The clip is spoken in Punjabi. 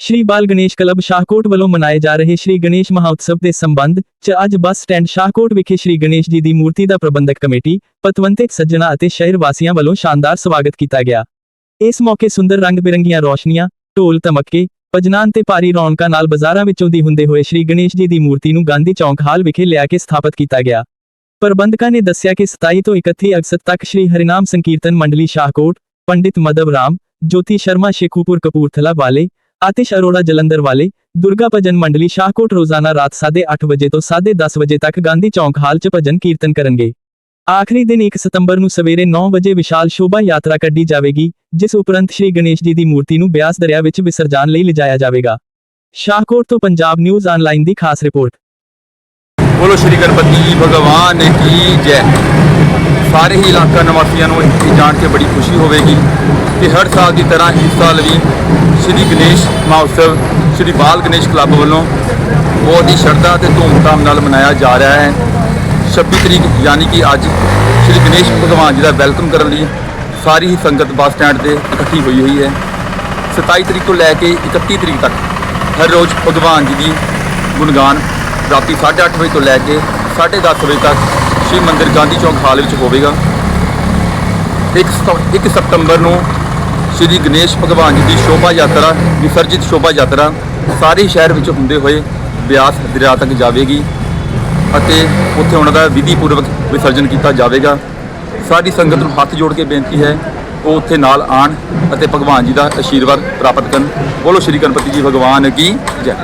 ਸ਼੍ਰੀ ਬਾਲ ਗਣੇਸ਼ ਕਲੱਬ ਸ਼ਾਹਕੋਟ ਵੱਲੋਂ ਮਨਾਏ ਜਾ ਰਹੇ ਸ਼੍ਰੀ ਗਣੇਸ਼ ਮਹਾਉਤਸਵ ਦੇ ਸੰਬੰਧ 'ਚ ਅੱਜ ਬੱਸ ਸਟੈਂਡ ਸ਼ਾਹਕੋਟ ਵਿਖੇ ਸ਼੍ਰੀ ਗਣੇਸ਼ ਜੀ ਦੀ ਮੂਰਤੀ ਦਾ ਪ੍ਰਬੰਧਕ ਕਮੇਟੀ ਪਤਵੰਤਿਕ ਸੱਜਣਾ ਅਤੇ ਸ਼ਹਿਰ ਵਾਸੀਆਂ ਵੱਲੋਂ ਸ਼ਾਨਦਾਰ ਸਵਾਗਤ ਕੀਤਾ ਗਿਆ। ਇਸ ਮੌਕੇ ਸੁੰਦਰ ਰੰਗ ਬਿਰੰਗੀਆਂ ਰੌਸ਼ਨੀਆਂ, ਢੋਲ ਧਮੱਕੇ ਭਜਨਾਨ ਤੇ ਭਾਰੀ ਰੌਣਕਾਂ ਨਾਲ ਬਾਜ਼ਾਰਾਂ ਵਿੱਚੋਂ ਦੀ ਹੁੰਦੇ ਹੋਏ ਸ਼੍ਰੀ ਗਣੇਸ਼ ਜੀ ਦੀ ਮੂਰਤੀ ਨੂੰ ਗਾਂਧੀ ਚੌਂਕ ਹਾਲ ਵਿਖੇ ਲਿਆ ਕੇ ਸਥਾਪਿਤ ਕੀਤਾ ਗਿਆ। ਪ੍ਰਬੰਧਕਾਂ ਨੇ ਦੱਸਿਆ ਕਿ 27 ਤੋਂ 31 ਅਗਸਤ ਤੱਕ ਸ਼੍ਰੀ ਹਰਿਨਾਮ ਸੰਕੀਰਤਨ ਮੰਡਲੀ ਸ਼ਾਹਕੋਟ, ਪੰਡਿਤ ਮਦਵ ਰਾਮ ਜੋਤੀ ਸ਼ਰਮਾ, ਸ਼ੇਖੂਪੁਰ ਕਪੂਰਥਲਾ ਵਾਲੇ ਆਤਿਸ਼ ਅਰੋੜਾ ਜਲੰਧਰ ਵਾਲੇ ਦੁਰਗਾ ਭਜਨ ਮੰਡਲੀ ਸ਼ਾਹਕੋਟ ਰੋਜ਼ਾਨਾ ਰਾਤ 8:30 ਵਜੇ ਤੋਂ 10:30 ਵਜੇ ਤੱਕ ਗਾਂਧੀ ਚੌਂਕ ਹਾਲ 'ਚ ਭਜਨ ਕੀਰਤਨ ਕਰਨਗੇ। ਆਖਰੀ ਦਿਨ 1 ਸਤੰਬਰ ਨੂੰ ਸਵੇਰੇ 9 ਵਜੇ ਵਿਸ਼ਾਲ ਸ਼ੋਭਾ ਯਾਤਰਾ ਕੱਢੀ ਜਾਵੇਗੀ, ਜਿਸ ਉਪਰੰਤ ਸ਼੍ਰੀ ਗਣੇਸ਼ ਜੀ ਦੀ ਮੂਰਤੀ ਨੂੰ ਬਿਆਸ ਦਰਿਆ ਵਿੱਚ ਵਿਸਰਜਾਨ ਲਈ ਲਿਜਾਇਆ ਜਾਵੇਗਾ। ਸ਼ਾਹਕੋਟ ਤੋਂ ਪੰਜਾਬ ਨਿਊਜ਼ ਆਨਲਾਈਨ ਦੀ ਖਾਸ ਰਿਪੋਰਟ। ਬੋਲੋ ਸ਼੍ਰੀ ਗਣਪਤੀ ਭਗਵਾਨ ਕੀ ਜੈ। ਸਾਰੇ ਹੀ ਇਲਾਕਾ ਨਿਵਾਸੀਆਂ ਨੂੰ ਇਹ ਜਾਣ ਕੇ ਬੜੀ ਖੁਸ਼ੀ ਹੋਵੇਗੀ ਕਿ ਹਰ ਸਾਲ ਦੀ ਤਰ੍ਹਾਂ ਇਸ ਸਾਲ ਵੀ ਸ਼੍ਰੀ ਗਣੇਸ਼ ਮਹੋਤਸਵ ਸ਼੍ਰੀ ਬਾਲ ਗਣੇਸ਼ ਕਲੱਬ ਵੱਲੋਂ ਬਹੁਤ ਹੀ ਸ਼ਰਧਾ ਤੇ ਧੂਮਧਾਮ ਨਾਲ ਮਨਾਇਆ ਜਾ ਰਿਹਾ ਹੈ। 26 ਤਰੀਕ ਯਾਨੀ ਕਿ ਅੱਜ ਸ਼੍ਰੀ ਗਣੇਸ਼ ਭਗਵਾਨ ਜੀ ਦਾ ਵੈਲਕਮ ਕਰਨ ਲਈ ਸਾਰੀ ਹੀ ਸੰਗਤ ਬੱਸ ਸਟੈਂਡ ਤੇ ਇਕੱਠੀ ਹੋਈ ਹੋਈ ਹੈ। 27 ਤਰੀਕ ਤੋਂ ਲੈ ਕੇ 31 ਤਰੀਕ ਤੱਕ ਹਰ ਰੋਜ਼ ਭਗਵਾਨ ਜੀ ਦੀ ਗੁਣਗਾਨ ਰਾਤੀ 8:30 ਵਜੇ ਤੋਂ ਲੈ ਕੇ 10:30 ਵਜੇ ਤੱਕ ਸ਼੍ਰੀ ਮੰਦਿਰ ਗਾਂਧੀ ਚੌਂਕ ਹਾਲ ਵਿੱਚ ਹੋਵੇਗਾ। 1 ਸਤੰਬਰ ਨੂੰ ਸ਼੍ਰੀ ਗਣੇਸ਼ ਭਗਵਾਨ ਜੀ ਦੀ ਸ਼ੋਭਾ ਯਾਤਰਾ, ਵਿਸਰਜਿਤ ਸ਼ੋਭਾ ਯਾਤਰਾ ਸਾਰੇ ਸ਼ਹਿਰ ਵਿੱਚ ਹੁੰਦੇ ਹੋਏ ਬਿਆਸ ਦਰਿਆ ਤੱਕ ਜਾਵੇਗੀ ਅਤੇ ਉੱਥੇ ਉਹਨਾਂ ਦਾ ਵਿਧੀ ਪੂਰਵਕ ਵਿਸਰਜਨ ਕੀਤਾ ਜਾਵੇਗਾ। ਸਾਰੀ ਸੰਗਤ ਨੂੰ ਹੱਥ ਜੋੜ ਕੇ ਬੇਨਤੀ ਹੈ, ਉਹ ਉੱਥੇ ਨਾਲ ਆਣ ਅਤੇ ਭਗਵਾਨ ਜੀ ਦਾ ਆਸ਼ੀਰਵਾਦ ਪ੍ਰਾਪਤ ਕਰਨ। ਬੋਲੋ ਸ਼੍ਰੀ ਗਣਪਤੀ ਜੀ, ਭਗਵਾਨ ਕੀ ਜੈ।